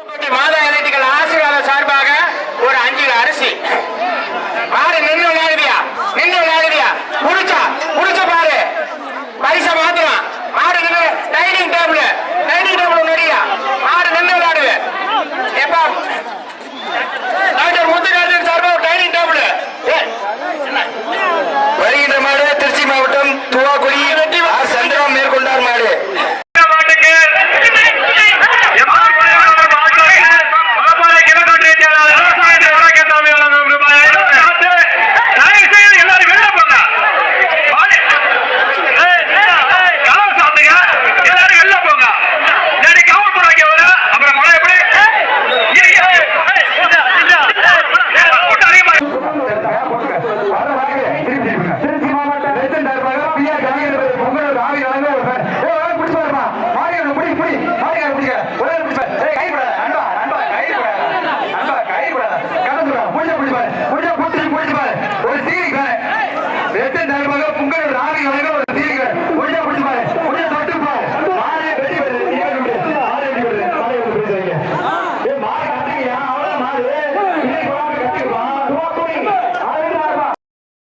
Come back. Trichy மாவட்டம் பொங்கல் ஆவியா